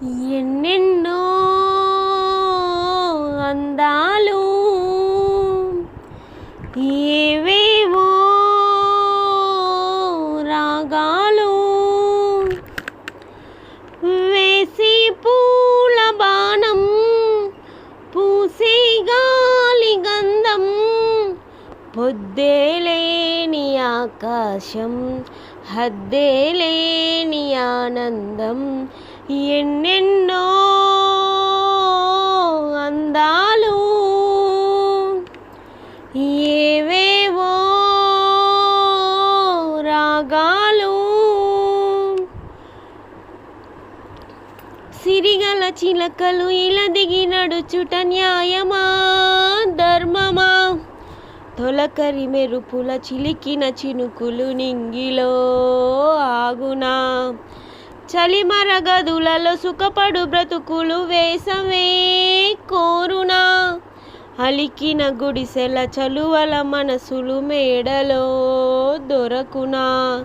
ఎన్నెన్నో అందాలు ఏవేవో రాగాలు వేసి పూల బాణం పూసే గాలి గంధం పొద్దేలేని ఆకాశం హద్దేలేని ఆనందం ఎన్నెన్నో అందాలు ఏవేవో రాగాలు సిరిగల చిలకలు ఇలా దిగి నడుచుట న్యాయమా ధర్మమా? తొలకరి మెరుపుల చిలికిన చినుకులు నింగిలో ఆగునా? చలిమర గదులలో సుఖపడు బ్రతుకులు వేసవే కోరునా. అలికిన గుడిసెల చలువల మనసులు మేడలో దొరకునా.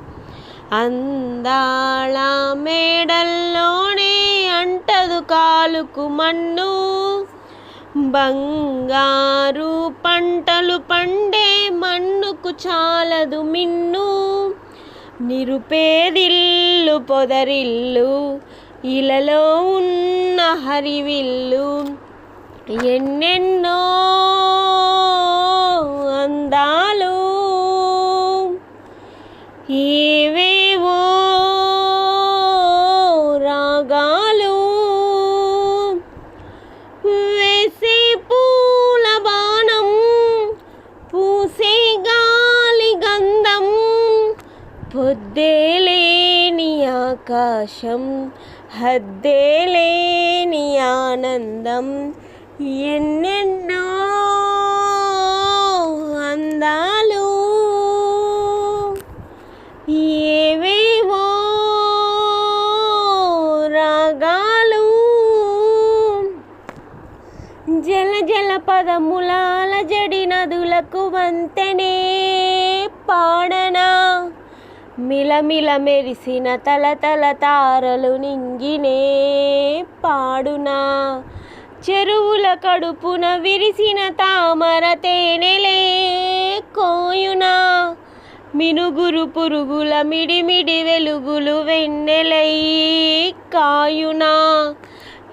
అందాళ మేడల్లోనే అంటదు కాలుకు మన్ను. బంగారు పంటలు పండే మన్నుకు చాలదు మిన్ను. నిరుపేదిల్లు పొదరిల్లు ఇలలో ఉన్న హరివిల్లు ఎన్నెన్నో అందాలు ఏవేవో పొద్దేలేని ఆకాశం హద్దేలేని ఆనందం ఎన్నెన్నో అందాలు. ఏవేవో రాగాలు. జల జల పదములాల జడి నదులకు వంతెనే పాడనా. మిలమిల మెరిసిన తల తల తారలు నింగినే పాడునా. చెరువుల కడుపున విరిసిన తామర తేనెలే కోయునా. మినుగురు పురుగుల మిడిమిడి వెలుగులు వెన్నెలై కాయునా.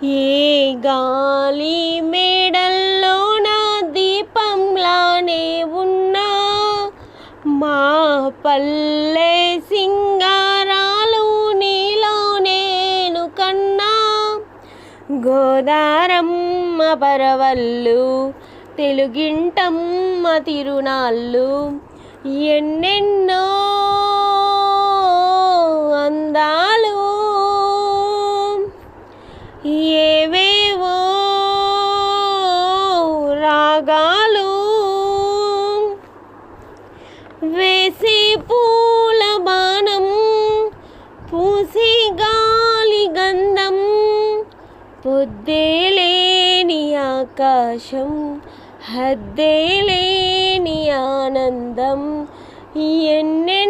ఏ గాలి మేడల్లో నా దీపంలానే ఉన్నా. మా పల్లె గోదారమ్మ పరవల్లు తెలుగింటమ్మ తిరునాళ్ళు ఎన్నెన్నో అందాలు. ఏవేవో రాగాలు. వేసే పూల బాణం పూసిగా పొద్దే లేని ఆకాశం హద్దే లేని ఆనందం. ఎన్నెన్నో